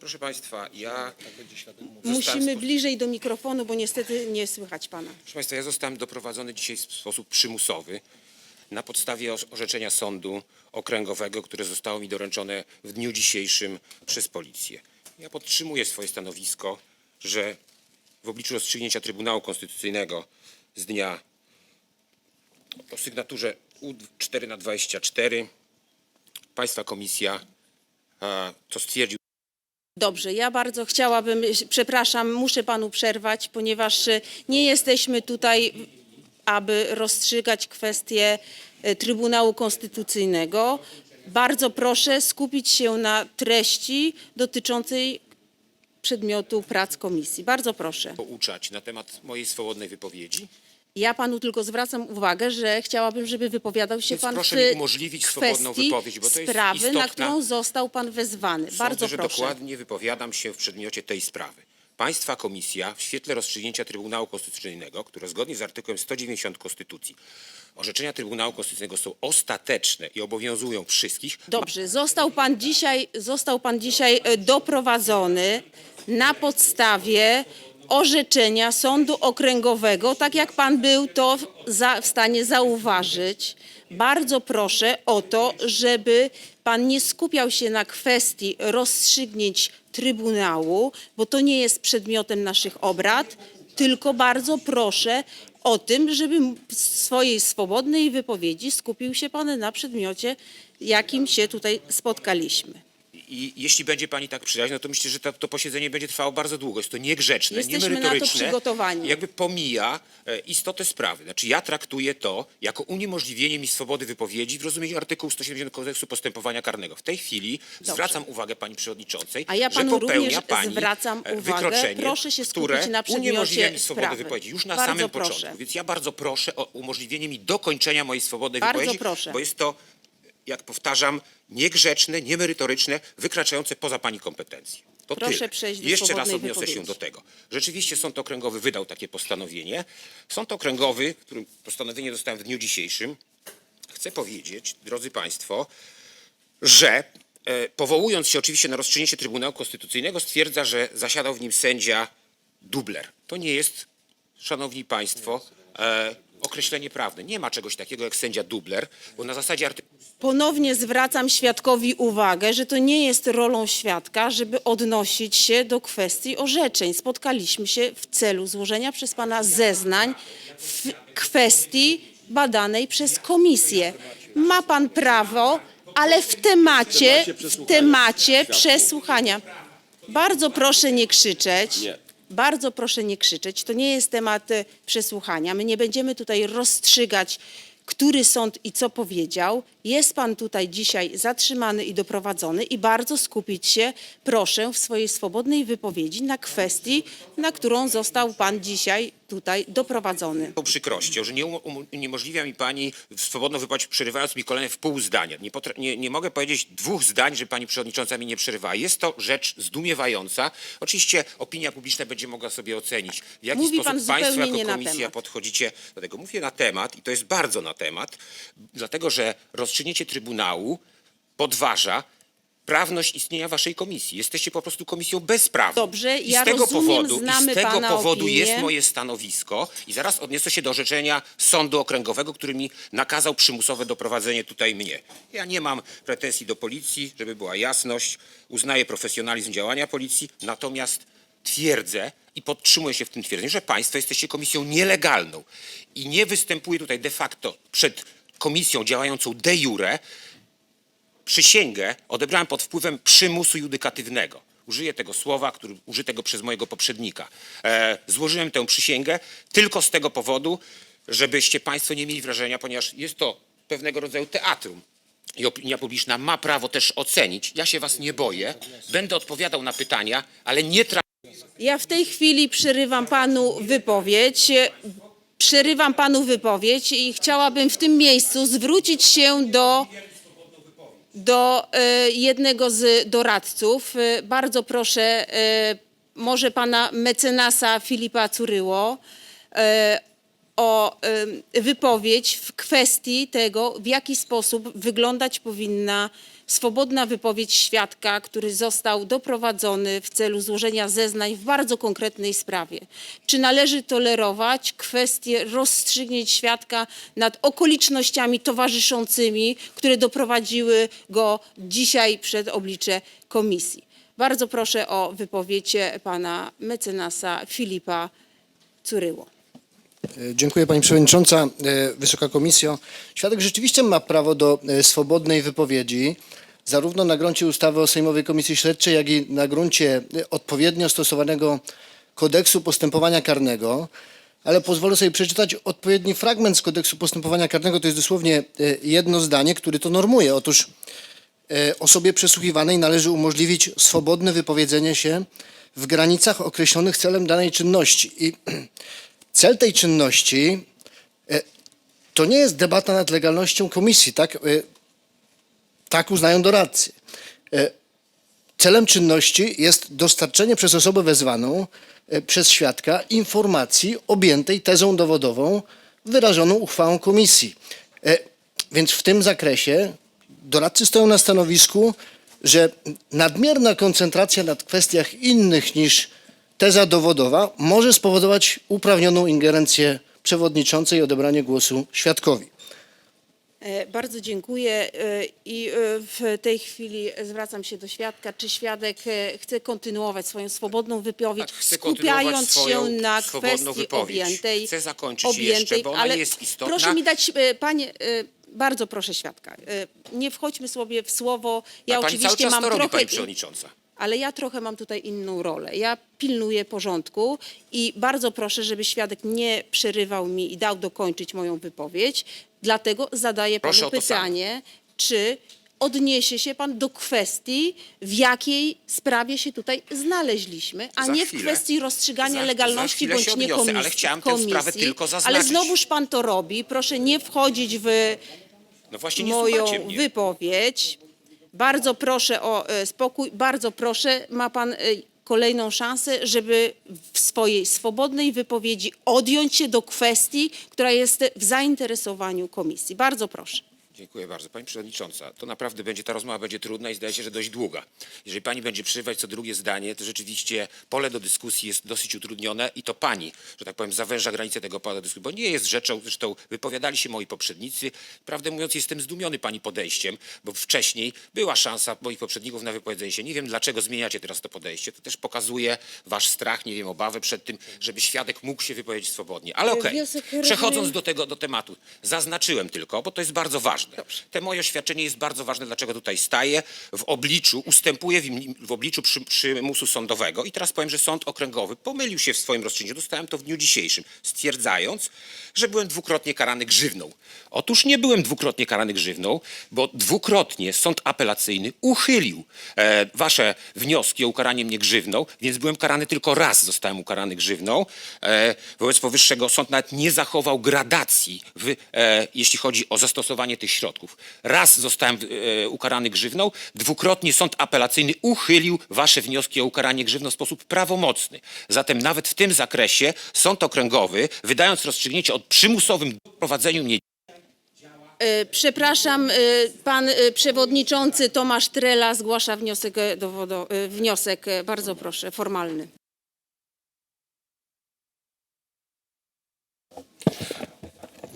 Proszę Państwa, ja, Musimy bliżej do mikrofonu, bo niestety nie słychać pana. proszę Państwa, ja zostałem doprowadzony dzisiaj w sposób przymusowy na podstawie orzeczenia sądu okręgowego, które zostało mi doręczone w dniu dzisiejszym przez policję. Ja podtrzymuję swoje stanowisko, że w obliczu rozstrzygnięcia Trybunału Konstytucyjnego z dnia o sygnaturze U4 na 24 Państwa komisja a, to stwierdził Dobrze, ja bardzo chciałabym, przepraszam, muszę panu przerwać, ponieważ e, nie jesteśmy tutaj, aby rozstrzygać kwestie e, Trybunału Konstytucyjnego. Bardzo proszę skupić się na treści dotyczącej przedmiotu prac komisji. Bardzo proszę. pouczać na temat mojej swobodnej wypowiedzi. Ja panu tylko zwracam uwagę, że chciałabym, żeby wypowiadał się Więc pan proszę w umożliwić swobodną kwestii wypowiedź, bo to jest sprawy, na istotna- którą został pan wezwany. Bardzo Sądzę, że proszę. dokładnie wypowiadam się w przedmiocie tej sprawy. Państwa komisja w świetle rozstrzygnięcia Trybunału Konstytucyjnego, które zgodnie z artykułem 190 Konstytucji orzeczenia Trybunału Konstytucyjnego są ostateczne i obowiązują wszystkich, Dobrze, został pan dzisiaj, został pan dzisiaj e, doprowadzony na podstawie orzeczenia Sądu Okręgowego, tak jak pan był to za, w stanie zauważyć. Bardzo proszę o to, żeby pan nie skupiał się na kwestii rozstrzygnięć Trybunału, bo to nie jest przedmiotem naszych obrad, tylko bardzo proszę o tym, żeby w swojej swobodnej wypowiedzi skupił się pan na przedmiocie, jakim się tutaj spotkaliśmy. I jeśli będzie pani tak przyjaźna, to myślę, że to, to posiedzenie będzie trwało bardzo długo. Jest to niegrzeczne, Jesteśmy na to niemerytoryczne. przygotowani. Jakby pomija e, istotę sprawy. Znaczy ja traktuję to jako uniemożliwienie mi swobody wypowiedzi w rozumieniu artykułu 170 Kodeksu Postępowania Karnego. W tej chwili zwracam uwagę pani przewodniczącej, A ja że panu popełnia również pani zwracam e, uwagę. wykroczenie, Proszę się skupić które na przedmiocie uniemożliwia mi swobodę sprawy. wypowiedzi już na Bardzo samym proszę. początku. Więc ja bardzo proszę o umożliwienie mi dokończenia mojej swobodnej Bardzo wypowiedzi, proszę. bo jest to jak powtarzam, niegrzeczne, niemerytoryczne, wykraczające poza pani kompetencje. To Proszę tyle. przejść do Jeszcze raz odniosę się wypowiedzi. do tego. Rzeczywiście Sąd Okręgowy wydał takie postanowienie. Sąd Okręgowy, którym postanowienie dostałem w dniu dzisiejszym, chcę powiedzieć, drodzy Państwo, że e, powołując się oczywiście na rozstrzygnięcie Trybunału Konstytucyjnego, stwierdza, że zasiadał w nim sędzia dubler. To nie jest, Szanowni Państwo, e, określenie prawne. Nie ma czegoś takiego jak sędzia dubler, bo na zasadzie artykułu Ponownie zwracam świadkowi uwagę, że to nie jest rolą świadka, żeby odnosić się do kwestii orzeczeń. Spotkaliśmy się w celu złożenia przez pana zeznań w kwestii badanej przez komisję. Ma pan prawo, ale w temacie, w temacie przesłuchania. Bardzo proszę nie krzyczeć. Bardzo proszę nie krzyczeć. To nie jest temat e, przesłuchania. My nie będziemy tutaj rozstrzygać, który sąd i co powiedział. Jest pan tutaj dzisiaj zatrzymany i doprowadzony i bardzo skupić się, proszę, w swojej swobodnej wypowiedzi na kwestii, na którą został pan dzisiaj tutaj doprowadzony. tą przykrością, że nie umo- umo- uniemożliwia mi pani swobodną wypowiedź, przerywając mi kolejne w pół zdania. Nie, nie, nie mogę powiedzieć dwóch zdań, że pani przewodnicząca mi nie przerywa. Jest to rzecz zdumiewająca. Oczywiście opinia publiczna będzie mogła sobie ocenić, w jaki Mówi pan sposób państwo jako komisja podchodzicie do tego. Mówię na temat i to jest bardzo na temat, dlatego że rozstrzygnięcie Trybunału podważa prawność istnienia waszej komisji. Jesteście po prostu komisją bezprawną. Dobrze, I ja z tego rozumiem, powodu, znamy i z tego pana powodu opinię. jest moje stanowisko i zaraz odniosę się do orzeczenia Sądu Okręgowego, który mi nakazał przymusowe doprowadzenie tutaj mnie. Ja nie mam pretensji do policji, żeby była jasność. Uznaję profesjonalizm działania policji, natomiast twierdzę i podtrzymuję się w tym twierdzeniu, że państwo jesteście komisją nielegalną i nie występuję tutaj de facto przed komisją działającą de jure, przysięgę odebrałem pod wpływem przymusu judykatywnego. Użyję tego słowa, który użytego przez mojego poprzednika. E, złożyłem tę przysięgę tylko z tego powodu, żebyście Państwo nie mieli wrażenia, ponieważ jest to pewnego rodzaju teatrum. I opinia publiczna ma prawo też ocenić. Ja się Was nie boję. Będę odpowiadał na pytania, ale nie tra- Ja w tej chwili przerywam panu wypowiedź. Przerywam panu wypowiedź i chciałabym w tym miejscu zwrócić się do, do e, jednego z doradców. E, bardzo proszę, e, może pana mecenasa Filipa Curyło o wypowiedź w kwestii tego, w jaki sposób wyglądać powinna swobodna wypowiedź świadka, który został doprowadzony w celu złożenia zeznań w bardzo konkretnej sprawie. Czy należy tolerować kwestię rozstrzygnięć świadka nad okolicznościami towarzyszącymi, które doprowadziły go dzisiaj przed oblicze komisji? Bardzo proszę o wypowiedź pana mecenasa Filipa Curyło. E, Dziękuję Pani Przewodnicząca. E, Wysoka Komisjo. Świadek rzeczywiście ma prawo do e, swobodnej wypowiedzi, zarówno na gruncie ustawy o Sejmowej Komisji Śledczej, jak i na gruncie odpowiednio stosowanego kodeksu postępowania karnego. Ale pozwolę sobie przeczytać odpowiedni fragment z kodeksu postępowania karnego. To jest dosłownie jedno zdanie, który to normuje. Otóż osobie przesłuchiwanej należy umożliwić swobodne wypowiedzenie się w granicach określonych celem danej czynności. I cel tej czynności e, to nie jest debata nad legalnością komisji, tak? E, Tak uznają doradcy. E, Celem czynności jest dostarczenie przez osobę wezwaną przez świadka informacji objętej tezą dowodową wyrażoną uchwałą komisji. Więc w tym zakresie doradcy stoją na stanowisku, że nadmierna koncentracja nad kwestiach innych niż teza dowodowa może spowodować uprawnioną ingerencję przewodniczącej i odebranie głosu świadkowi. E, Bardzo dziękuję e, i e, w tej chwili zwracam się do świadka. Czy świadek chce kontynuować swoją swobodną wypowiedź, Tak, skupiając się na kwestii wypowiedź. objętej? Chcę zakończyć jeszcze, bo ona ale jest istotna. Proszę mi dać, panie, bardzo proszę świadka, nie wchodźmy sobie w słowo. Ja oczywiście czas mam to robi, trochę... Pani Przewodnicząca. Ale ja trochę mam tutaj inną rolę. Ja pilnuję porządku i bardzo proszę, żeby świadek nie przerywał mi i dał dokończyć moją wypowiedź. Dlatego zadaję Proszę panu o to pytanie, czy odniesie się pan do kwestii, w jakiej sprawie się tutaj znaleźliśmy, a Za nie w chwilę. kwestii rozstrzygania Za- za legalności chwilę bądź się nie odniosę, komisji. ale chciałem tę komisji. sprawę tylko Ale zaznaczyć. znowuż pan to robi. Proszę nie wchodzić w No właśnie nie moją słuchacie mnie. wypowiedź. Bardzo proszę o e, spokój, bardzo proszę, ma pan e, kolejną szansę, żeby w swojej swobodnej wypowiedzi odjąć się do kwestii, która jest w zainteresowaniu komisji. Bardzo proszę. Dziękuję bardzo. Pani Przewodnicząca, to naprawdę będzie, ta rozmowa będzie trudna i zdaje się, że dość długa. Jeżeli Pani będzie przerywać co drugie zdanie, to rzeczywiście pole do dyskusji jest dosyć utrudnione i to Pani, że tak powiem, zawęża granicę tego pola do dyskusji, bo nie jest rzeczą, zresztą wypowiadali się moi poprzednicy. Prawdę mówiąc, jestem zdumiony Pani podejściem, bo wcześniej była szansa moich poprzedników na wypowiedzenie się. Nie wiem, dlaczego zmieniacie teraz to podejście. To też pokazuje Wasz strach, nie wiem, obawę przed tym, żeby świadek mógł się wypowiedzieć swobodnie. Ale okej, przechodząc do tego, do tematu, zaznaczyłem tylko, bo to jest bardzo ważne. Te moje oświadczenie jest bardzo ważne, dlaczego tutaj staję. W obliczu, ustępuję w, w obliczu przy, przymusu sądowego i teraz powiem, że sąd okręgowy pomylił się w swoim rozstrzygnięciu. Dostałem to w dniu dzisiejszym, stwierdzając, że byłem dwukrotnie karany grzywną. Otóż nie byłem dwukrotnie karany grzywną, bo dwukrotnie sąd apelacyjny uchylił e, wasze wnioski o ukaranie mnie grzywną, więc byłem karany tylko raz, zostałem ukarany grzywną. E, wobec powyższego sąd nawet nie zachował gradacji, w, e, jeśli chodzi o zastosowanie tych środków. Raz zostałem e, ukarany grzywną, dwukrotnie sąd apelacyjny uchylił wasze wnioski o ukaranie grzywną w sposób prawomocny. Zatem nawet w tym zakresie sąd okręgowy, wydając rozstrzygnięcie o przymusowym doprowadzeniu mnie E, Przepraszam, e, pan e, przewodniczący Tomasz Trela zgłasza wniosek, e, dowodo, wniosek, e, bardzo proszę, formalny.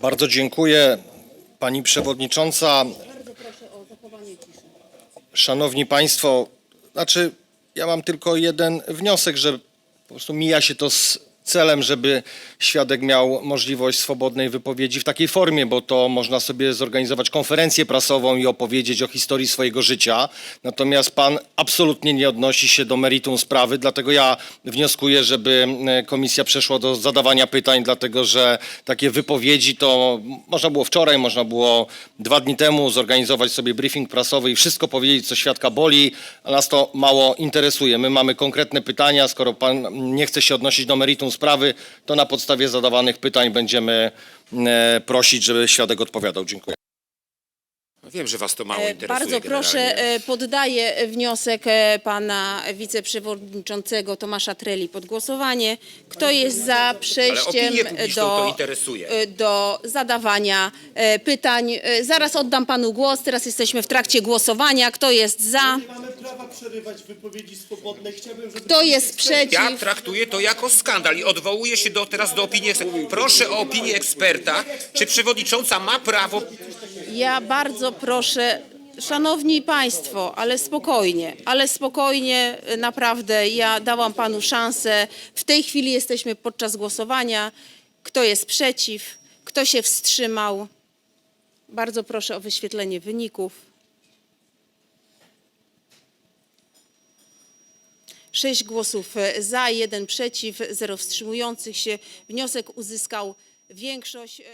Bardzo dziękuję Pani Przewodnicząca. Szanowni Państwo, znaczy ja mam tylko jeden wniosek, że po prostu mija się to z celem, żeby świadek miał możliwość swobodnej wypowiedzi w takiej formie, bo to można sobie zorganizować konferencję prasową i opowiedzieć o historii swojego życia. Natomiast pan absolutnie nie odnosi się do meritum sprawy, dlatego ja wnioskuję, żeby e, komisja przeszła do zadawania pytań, dlatego że takie wypowiedzi to można było wczoraj, można było dwa dni temu zorganizować sobie briefing prasowy i wszystko powiedzieć, co świadka boli, a nas to mało interesuje. My mamy konkretne pytania, skoro pan nie chce się odnosić do meritum sprawy, to na podstawie zadawanych pytań będziemy e, prosić, żeby świadek odpowiadał. Dziękuję. Wiem, że was to mało E, interesuje Bardzo proszę, generalnie. e, poddaję wniosek e, pana wiceprzewodniczącego Tomasza Treli pod głosowanie. Kto jest za przejściem opinię publiczną to do, interesuje. e, do zadawania e, pytań? E, Zaraz oddam panu głos, teraz jesteśmy w trakcie głosowania. Kto jest za? Przerywać wypowiedzi swobodne. Chciałbym, żeby... Kto jest przeciw? Ja traktuję to jako skandal i odwołuję się do, teraz do opinii eksperta. Proszę o opinię eksperta, czy przewodnicząca ma prawo Ja bardzo proszę, szanowni państwo, ale spokojnie, ale spokojnie, naprawdę, ja dałam panu szansę. W tej chwili jesteśmy podczas głosowania. Kto jest przeciw? Kto się wstrzymał? Bardzo proszę o wyświetlenie wyników. Sześć głosów za, jeden przeciw, zero wstrzymujących się. Wniosek uzyskał większość. e,